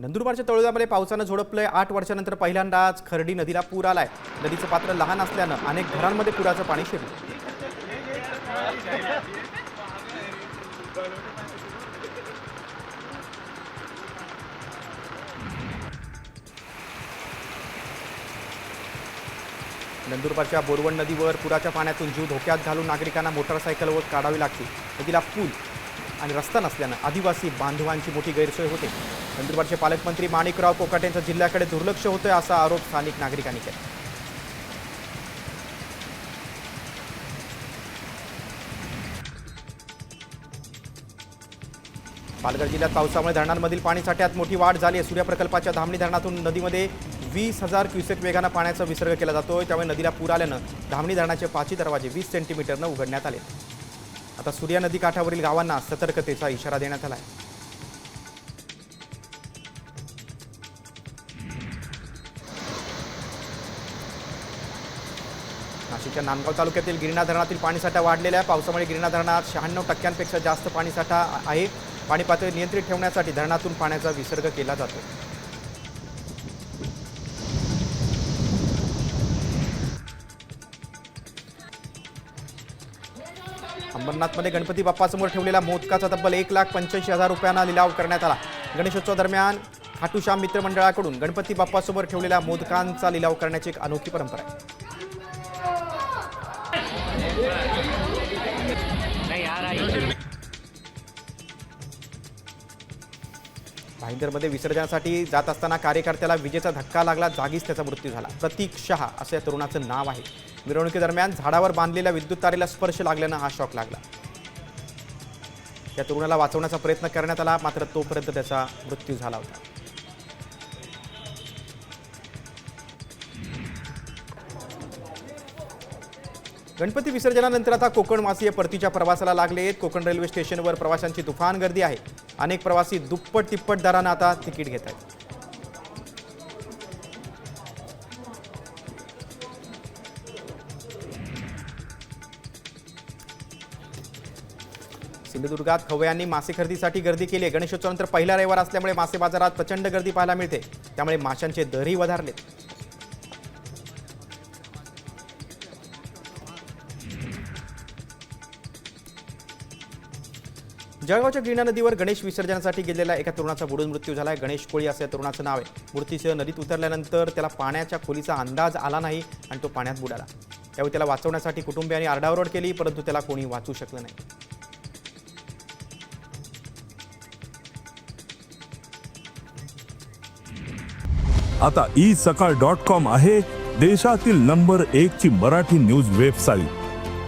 नंदुरबारच्या तळोजामध्ये पावसानं झोडपलंय. आठ वर्षानंतर पहिल्यांदाच खर्डी नदीला पूर आलाय. नदीचं पात्र लहान असल्यानं अनेक घरांमध्ये पुराचं पाणी शिरलं. नंदुरबारच्या बोरवण नदीवर पुराच्या पाण्यातून जीव धोक्यात घालून नागरिकांना मोटरसायकलवर काढावी लागते नदीला पूल आणि रस्ता नसल्यानं आदिवासी बांधवांची मोठी गैरसोय होते. नंदुरबारचे पालकमंत्री माणिकराव कोकाटे यांचं जिल्ह्याकडे दुर्लक्ष होतोय असा आरोप स्थानिक नागरिकांनी केला. पालघर जिल्ह्यात पावसामुळे धरणांमधील पाणीसाठ्यात मोठी वाढ झाली आहे. सूर्य प्रकल्पाच्या धामणी धरणातून नदीमध्ये वीस हजार क्युसेक वेगानं पाण्याचा विसर्ग केला जातोय. त्यामुळे नदीला पूर आल्यानं धामणी धरणाचे पाचही दरवाजे वीस सेंटीमीटरनं उघडण्यात आले. आता सूर्या नदी काठावरील गावांना सतर्कतेचा इशारा देण्यात आला आहे नाशिकच्या नांदगाव तालुक्यातील गिरणा धरणातील पाणीसाठा वाढलेला आहे. पावसामुळे गिरणा धरणात शहाण्णव टक्क्यांपेक्षा जास्त पाणीसाठा आहे. पाणी पातळी नियंत्रित ठेवण्यासाठी धरणातून पाण्याचा विसर्ग केला जातो. अंबरनाथमध्ये गणपती बाप्पासमोर ठेवलेला मोदकाचा तब्बल एक लाख पंच्याऐंशी हजार रुपयांना लिलाव करण्यात आला. गणेशोत्सव दरम्यान खाटूश्याम मित्रमंडळाकडून गणपती बाप्पासमोर ठेवलेल्या मोदकांचा लिलाव करण्याची एक अनोखी परंपरा आहे. भाईंदरमध्ये विसर्जनासाठी जात असताना कार्यकर्त्याला विजेचा धक्का लागला जागीच त्याचा मृत्यू झाला. प्रतीक शहा असं या तरुणाचं नाव आहे. मिरवणुकीदरम्यान झाडावर बांधलेल्या विद्युत तारेला स्पर्श लागल्यानं हा शॉक लागला. त्या तरुणाला वाचवण्याचा प्रयत्न करण्यात आला मात्र तोपर्यंत त्याचा मृत्यू झाला होता. गणपती विसर्जनानंतर आता कोकणवासीय परतीच्या प्रवासाला लागलेत कोकण रेल्वे स्टेशनवर प्रवाशांची तुफान गर्दी आहे. अनेक प्रवासी दुप्पट तिप्पट दरानं आता तिकीट घेत आहेत. सिंधुदुर्गात खवयांनी मासे खरेदीसाठी गर्दी केली आहे. गणेशोत्सवानंतर पहिला रविवार असल्यामुळे मासे बाजारात प्रचंड गर्दी पाहायला मिळते. त्यामुळे माशांचे दरही वधारलेत. जळगावच्या गिरणा नदीवर गणेश विसर्जनासाठी गेलेल्या एका तरुणाचा बुडून मृत्यू झाला आहे गणेश कोळी असं या तरुणाचं नाव आहे. मूर्तीसह नदीत उतरल्यानंतर त्याला पाण्याच्या खोलीचा अंदाज आला नाही आणि तो पाण्यात बुडाला. त्यावेळी त्याला वाचवण्यासाठी कुटुंबियांनी आरडाओरड केली परंतु त्याला कोणी वाचू शकलं नाही. आता ई सकाळ डॉट कॉम आहे देशातील नंबर एक ची मराठी न्यूज वेबसाईट.